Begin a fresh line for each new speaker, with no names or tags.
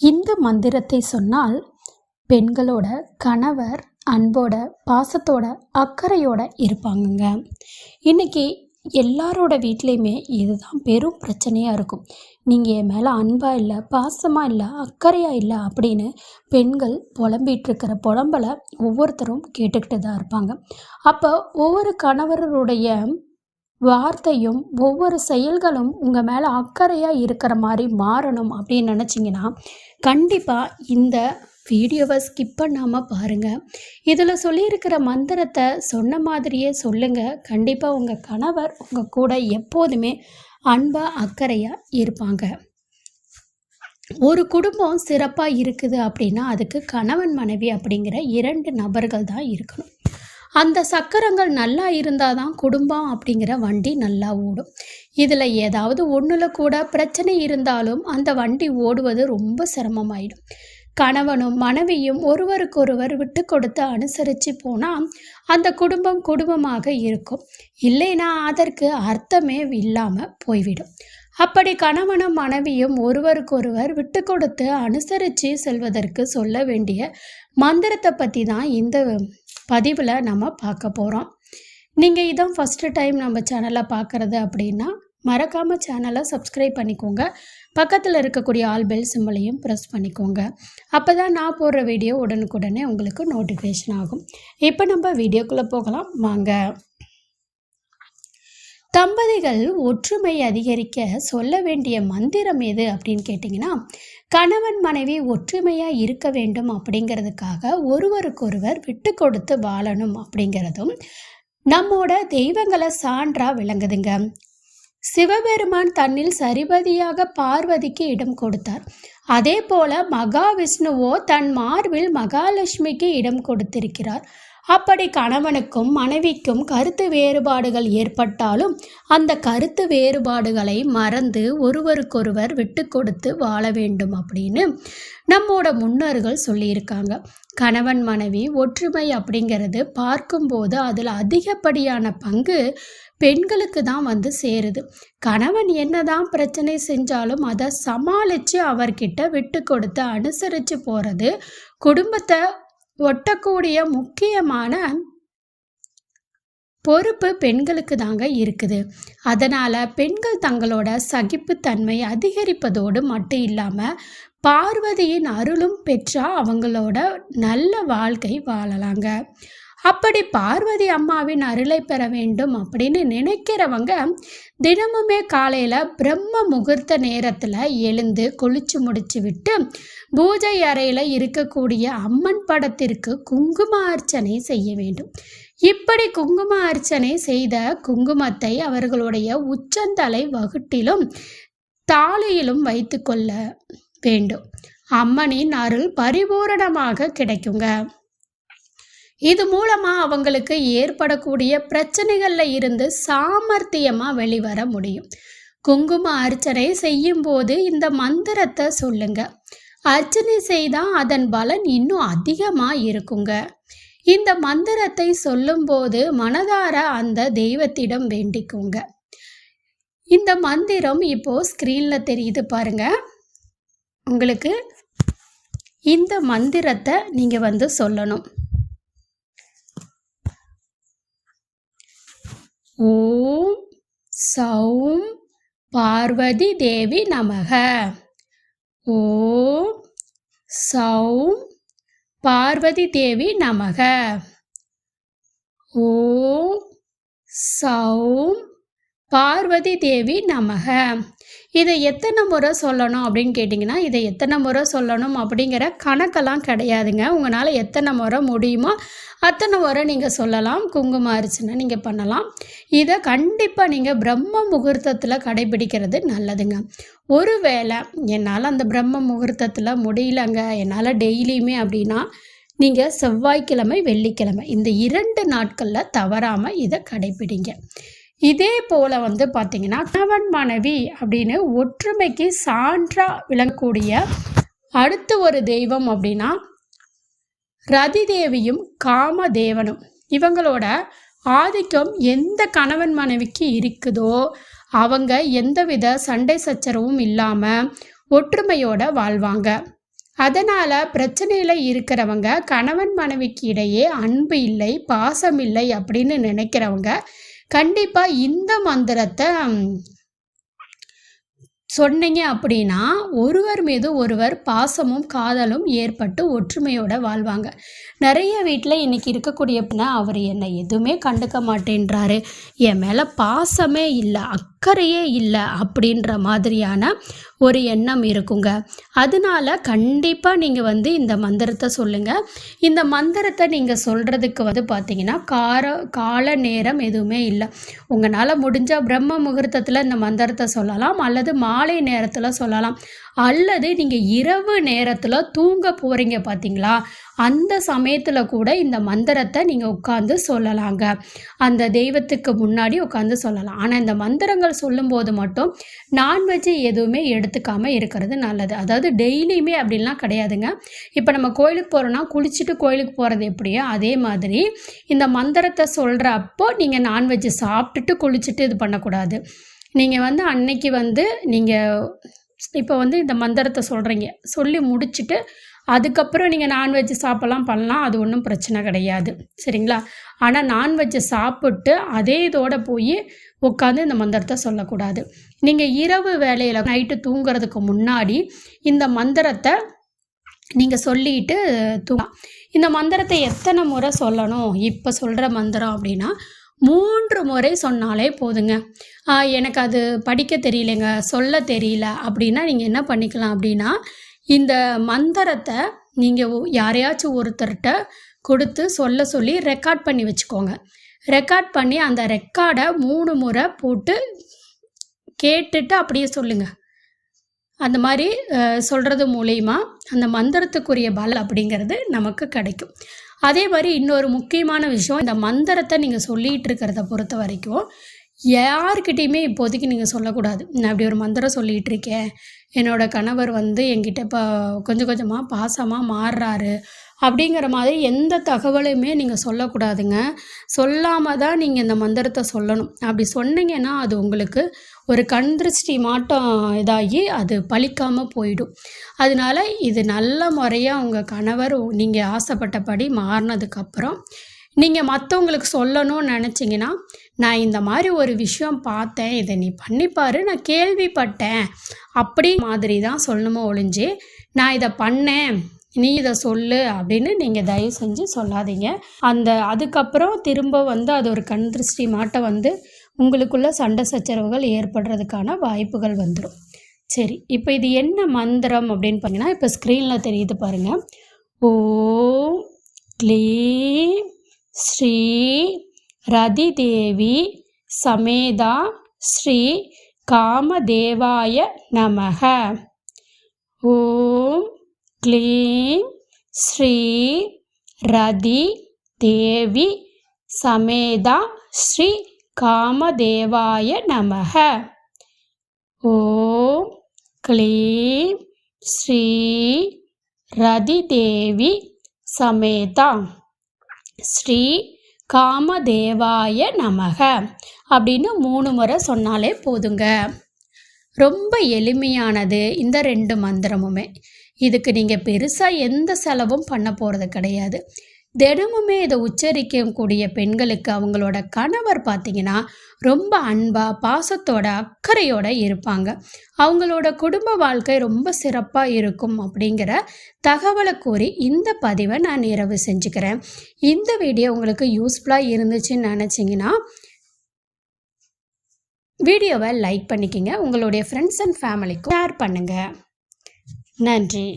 இந்த மந்திரத்தை சொன்னால் பெண்களோட கணவர் அன்போட பாசத்தோட அக்கறையோட இருப்பாங்கங்க. இன்னைக்கு எல்லாரோட வீட்லேயுமே இதுதான் பெரும் பிரச்சனையாக இருக்கும். நீங்கள் என் மேலே அன்பாக இல்லை பாசமாக இல்லை அக்கறையாக இல்லை அப்படின்னு பெண்கள் புலம்பிகிட்ருக்கிற புலம்பலை ஒவ்வொருத்தரும் கேட்டுக்கிட்டு தான் இருப்பாங்க. அப்போ ஒவ்வொரு கணவருடைய வார்த்தையும் ஒவ்வொரு செயல்களும் உங்கள் மேலே அக்கறையாக இருக்கிற மாதிரி மாறணும் அப்படின்னு நினச்சிங்கன்னா கண்டிப்பாக இந்த வீடியோவை ஸ்கிப் பண்ணாமல் பாருங்கள் இதில் சொல்லியிருக்கிற மந்திரத்தை சொன்ன மாதிரியே சொல்லுங்கள் கண்டிப்பாக உங்கள் கணவர் உங்கள் கூட எப்போதுமே அன்பாக அக்கறையாக இருப்பாங்க. ஒரு குடும்பம் சிறப்பாக இருக்குது அப்படின்னா அதுக்கு கணவன் மனைவி அப்படிங்கிற இரண்டு நபர்கள் தான் இருக்கணும். அந்த சக்கரங்கள் நல்லா இருந்தால் தான் குடும்பம் அப்படிங்கிற வண்டி நல்லா ஓடும். இதில் ஏதாவது ஒன்றில் கூட பிரச்சனை இருந்தாலும் அந்த வண்டி ஓடுவது ரொம்ப சிரமமாயிடும். கணவனும் மனைவியும் ஒருவருக்கொருவர் விட்டு கொடுத்து அனுசரித்து போனால் அந்த குடும்பம் குடும்பமாக இருக்கும். இல்லைனா அதற்கு அர்த்தமே இல்லாமல் போய்விடும். அப்படி கணவனும் மனைவியும் ஒருவருக்கொருவர் விட்டு கொடுத்து அனுசரித்து செல்வதற்கு சொல்ல வேண்டிய மந்திரத்தை பற்றி தான் இந்த பதிவில் நம்ம பார்க்க போகிறோம் நீங்கள் இதான் ஃபஸ்ட்டு டைம் நம்ம சேனலை பார்க்குறது அப்படின்னா மறக்காமல் சேனலை சப்ஸ்கிரைப் பண்ணிக்கோங்க. பக்கத்தில் இருக்கக்கூடிய ஆல் பெல் சிம்பிளையும் ப்ரெஸ் பண்ணிக்கோங்க. அப்போ தான் நான் போடுற வீடியோ உடனுக்குடனே உங்களுக்கு நோட்டிஃபிகேஷன் ஆகும். இப்போ நம்ம வீடியோக்குள்ளே போகலாம். வாங்க. தம்பதிகள் ஒற்றுமை அதிகரிக்க சொல்ல வேண்டிய மந்திரம் எது அப்படின்னு கேட்டிங்கன்னா கணவன் மனைவி ஒற்றுமையாக இருக்க வேண்டும் அப்படிங்கிறதுக்காக ஒருவருக்கொருவர் விட்டு கொடுத்து வாழணும் அப்படிங்கிறதும் நம்மோட தெய்வங்களை சான்றாக விளங்குதுங்க. சிவபெருமான் தன்னில் சரிபதியாக பார்வதிக்கு இடம் கொடுத்தார். அதே போல மகாவிஷ்ணுவோ தன் மார்பில் மகாலட்சுமிக்கு இடம் கொடுத்திருக்கிறார். அப்படி கணவனுக்கும் மனைவிக்கும் கருத்து வேறுபாடுகள் ஏற்பட்டாலும் அந்த கருத்து வேறுபாடுகளை மறந்து ஒருவருக்கொருவர் விட்டு கொடுத்து வாழ வேண்டும் அப்படின்னு நம்மோட முன்னோர்கள் சொல்லியிருக்காங்க. கணவன் மனைவி ஒற்றுமை அப்படிங்கிறது பார்க்கும்போது அதில் அதிகப்படியான பங்கு பெண்களுக்கு தான் வந்து சேருது. கணவன் என்னதான் பிரச்சனை செஞ்சாலும் அதை சமாளித்து அவர்கிட்ட விட்டு கொடுத்து அனுசரித்து போகிறது குடும்பத்தை ஒட்டக்கூடிய முக்கியமான பொறுப்பு பெண்களுக்கு தாங்க இருக்குது. அதனால் பெண்கள் தங்களோட சகிப்புத்தன்மை அதிகரிப்பதோடு மட்டும் இல்லாமல் பார்வதியின் அருளும் பெற்றா அவங்களோட நல்ல வாழ்க்கை வாழலாங்க. அப்படி பார்வதி அம்மாவின் அருளை பெற வேண்டும் அப்படின்னு நினைக்கிறவங்க தினமுமே காலையில் பிரம்ம முகூர்த்த நேரத்தில் எழுந்து குளிச்சு முடிச்சு விட்டு பூஜை அறையில் இருக்கக்கூடிய அம்மன் படத்திற்கு குங்கும அர்ச்சனை செய்ய வேண்டும். இப்படி குங்கும அர்ச்சனை செய்த குங்குமத்தை அவர்களுடைய உச்சந்தலை வகுட்டிலும் தாலியிலும் வைத்து கொள்ள வேண்டும். அம்மனின் அருள் பரிபூரணமாக கிடைக்குங்க. இது மூலமாக அவங்களுக்கு ஏற்படக்கூடிய பிரச்சனைகளில் இருந்து சாமர்த்தியமாக வெளிவர முடியும். குங்கும அர்ச்சனை செய்யும்போது இந்த மந்திரத்தை சொல்லுங்க. அர்ச்சனை செய்தால் அதன் பலன் இன்னும் அதிகமாக இருக்குங்க. இந்த மந்திரத்தை சொல்லும்போது மனதார அந்த தெய்வத்திடம் வேண்டிக்குங்க. இந்த மந்திரம் இப்போ ஸ்க்ரீனில் தெரியுது பாருங்க. உங்களுக்கு இந்த மந்திரத்தை நீங்கள் வந்து சொல்லணும். ஓம் சௌம் பார்வதி தேவி நமக. ஓம் சௌம் பார்வதி தேவி நமக. ஓம் சௌம் பார்வதி தேவி நமக. இதை எத்தனை முறை சொல்லணும் அப்படின்னு கேட்டிங்கன்னா இதை எத்தனை முறை சொல்லணும் அப்படிங்கிற கணக்கெல்லாம் கிடையாதுங்க. உங்களால் எத்தனை முறை முடியுமோ அத்தனை முறை நீங்கள் சொல்லலாம் குங்கும அரிசினை நீங்கள் பண்ணலாம். இதை கண்டிப்பாக நீங்கள் பிரம்ம முகூர்த்தத்தில் கடைபிடிக்கிறது நல்லதுங்க. ஒருவேளை என்னால் அந்த பிரம்ம முகூர்த்தத்தில் முடியலங்க என்னால் டெய்லியுமே அப்படின்னா நீங்கள் செவ்வாய்க்கிழமை வெள்ளிக்கிழமை இந்த இரண்டு நாட்களில் தவறாமல் இதை கடைபிடிங்க. இதே போல் வந்து பார்த்திங்கன்னா கணவன் மனைவி அப்படின்னு ஒற்றுமைக்கு சான்றாக விளங்கக்கூடிய அடுத்து ஒரு தெய்வம் அப்படின்னா ரதி தேவியும் காமதேவனும். இவங்களோட ஆதிக்கம் எந்த கணவன் மனைவிக்கு இருக்குதோ அவங்க எந்தவித சண்டை சச்சரவும் இல்லாமல் ஒற்றுமையோட வாழ்வாங்க. அதனால் பிரச்சனையில் இருக்கிறவங்க கணவன் மனைவிக்கு இடையே அன்பு இல்லை பாசம் இல்லை அப்படின்னு நினைக்கிறவங்க கண்டிப்பாக இந்த மந்திரத்தை சொன்னீங்க அப்படின்னா ஒருவர் மீது ஒருவர் பாசமும் காதலும் ஏற்பட்டு ஒற்றுமையோட வாழ்வாங்க. நிறைய வீட்டில் இன்னைக்கு இருக்கக்கூடிய பின்ன அவர் என்னை எதுவுமே கண்டுக்க மாட்டேன்றாரு. என் மேலே பாசமே இல்லை. அக்கறையே இல்லை அப்படின்ற மாதிரியான ஒரு எண்ணம் இருக்குங்க. அதனால கண்டிப்பாக நீங்கள் வந்து இந்த மந்திரத்தை சொல்லுங்கள் இந்த மந்திரத்தை நீங்கள் சொல்கிறதுக்கு வந்து பார்த்தீங்கன்னா கார கால நேரம் எதுவுமே இல்லை. உங்களால் முடிஞ்சால் பிரம்ம முகூர்த்தத்தில் இந்த மந்திரத்தை சொல்லலாம். அல்லது மாலை நேரத்தில் சொல்லலாம். அல்லது நீங்கள் இரவு நேரத்தில் தூங்க போகிறீங்க பார்த்தீங்களா அந்த சமயத்தில் கூட இந்த மந்திரத்தை நீங்கள் உட்காந்து சொல்லலாங்க. அந்த தெய்வத்துக்கு முன்னாடி உட்காந்து சொல்லலாம். ஆனால் இந்த மந்திரங்கள் சொல்லும்போது மட்டும் நான்வெஜ் எதுவுமே எடுத்துக்காமல் இருக்கிறது நல்லது. அதாவது டெய்லியுமே அப்படின்லாம் கிடையாதுங்க. இப்போ நம்ம கோயிலுக்கு போகிறோன்னா குளிச்சுட்டு கோயிலுக்கு போகிறது எப்படியோ அதே மாதிரி இந்த மந்திரத்தை சொல்கிற அப்போ நீங்கள் நான்வெஜ் சாப்பிட்டுட்டு குளிச்சுட்டு இது பண்ணக்கூடாது. நீங்கள் வந்து அன்னைக்கு வந்து நீங்கள் இப்போ வந்து இந்த மந்திரத்தை சொல்கிறீங்க சொல்லி முடிச்சுட்டு அதுக்கப்புறம் நீங்கள் நான்வெஜ் சாப்பிட்லாம் பண்ணலாம் அது ஒன்றும் பிரச்சனை கிடையாது. சரிங்களா? ஆனால் நான்வெஜ்ஜை சாப்பிட்டு அதே இதோட போய் உட்காந்து இந்த மந்திரத்தை சொல்லக்கூடாது. நீங்கள் இரவு வேலையில் நைட்டு தூங்குறதுக்கு முன்னாடி இந்த மந்திரத்தை நீங்கள் சொல்லிட்டு தூங்கலாம். இந்த மந்திரத்தை எத்தனை முறை சொல்லணும்? இப்போ சொல்கிற மந்திரம் அப்படின்னா மூன்று முறை சொன்னாலே போதுங்க. எனக்கு அது படிக்க தெரியலைங்க சொல்ல தெரியல. அப்படின்னா நீங்கள் என்ன பண்ணிக்கலாம் அப்படின்னா இந்த மந்திரத்தை நீங்கள் யாரையாச்சும் ஒருத்தர்கிட்ட கொடுத்து சொல்ல சொல்லி ரெக்கார்ட் பண்ணி வச்சுக்கோங்க. ரெக்கார்ட் பண்ணி அந்த ரெக்கார்டை மூணு முறை போட்டு கேட்டுட்டு அப்படியே சொல்லுங்கள் அந்த மாதிரி சொல்கிறது மூலயமா அந்த மந்திரத்துக்குரிய பல் அப்படிங்கிறது நமக்கு கிடைக்கும். அதே மாதிரி இன்னொரு முக்கியமான விஷயம் இந்த மந்திரத்தை நீங்கள் சொல்லிகிட்டு இருக்கிறத பொறுத்த வரைக்கும் யாருக்கிட்டேயுமே இப்போதைக்கு நீங்கள் சொல்லக்கூடாது. நான் அப்படி ஒரு மந்திரம் சொல்லிகிட்டு இருக்கேன் என்னோட கணவர் வந்து என்கிட்ட இப்போ கொஞ்சம் கொஞ்சமாக பாசமாக மாறுறாரு. அப்படிங்கிற மாதிரி எந்த தகவலையுமே நீங்கள் சொல்லக்கூடாதுங்க. சொல்லாமல் தான் நீங்கள் இந்த மந்திரத்தை சொல்லணும். அப்படி சொன்னீங்கன்னா அது உங்களுக்கு ஒரு கண் திருஷ்டி மாட்டம் இதாகி அது பழிக்காமல் போயிடும். அதனால இது நல்ல முறையாக உங்கள் கணவர் நீங்கள் ஆசைப்பட்டபடி மாறினதுக்கப்புறம் நீங்கள் மற்றவங்களுக்கு சொல்லணும்னு நினச்சிங்கன்னா நான் இந்த மாதிரி ஒரு விஷயம் பார்த்தேன். இதை நீ பண்ணிப்பாரு. நான் கேள்விப்பட்டேன். அப்படி மாதிரி தான் சொல்லணுமோ ஒழிஞ்சு நான் இதை பண்ணேன். நீ இதை சொல்லு. அப்படின்னு நீங்கள் தயவு செஞ்சு சொல்லாதீங்க. அந்த அதுக்கப்புறம் திரும்ப வந்து அது ஒரு கண் திருஷ்டி மாட்டை வந்து உங்களுக்குள்ள சண்டை சச்சரவுகள் ஏற்படுறதுக்கான வாய்ப்புகள் வந்துடும் சரி இப்போ இது என்ன மந்திரம் அப்படின்னு பார்த்தீங்கன்னா இப்போ ஸ்க்ரீனில் தெரியுது பாருங்கள் ஓ க்ளீ ஸ்ரீ ரதிதேவி சமேதா ஸ்ரீ காமதேவாய நமக. ஓம் க்ளீம் ஸ்ரீ ரதி தேவி சமேதா ஸ்ரீ காமதேவாய நமக. ஓம் க்ளீம் ஸ்ரீ ரதிதேவி சமேதா. ஸ்ரீ காமதேவாய நமக அப்படின்னு மூணு முறை சொன்னாலே போதுங்க. ரொம்ப எளிமையானது இந்த ரெண்டு மந்திரமுமே. இதுக்கு நீங்கள் பெருசாக எந்த செலவும் பண்ண போகிறது கிடையாது. தினமுமே இதை உச்சரிக்கக்கூடிய பெண்களுக்கு அவங்களோட கணவர் பார்த்தீங்கன்னா ரொம்ப அன்பாக பாசத்தோட அக்கறையோட இருப்பாங்க. அவங்களோட குடும்ப வாழ்க்கை ரொம்ப சிறப்பாக இருக்கும் அப்படிங்கிற தகவலை கூறி இந்த பதிவை நான் நிறைவு செஞ்சுக்கிறேன். இந்த வீடியோ உங்களுக்கு யூஸ்ஃபுல்லாக இருந்துச்சுன்னு நினச்சிங்கன்னா வீடியோவை லைக் பண்ணிக்கங்க. உங்களுடைய ஃப்ரெண்ட்ஸ் அண்ட் ஃபேமிலிக்கும் ஷேர் பண்ணுங்கள் நன்றி.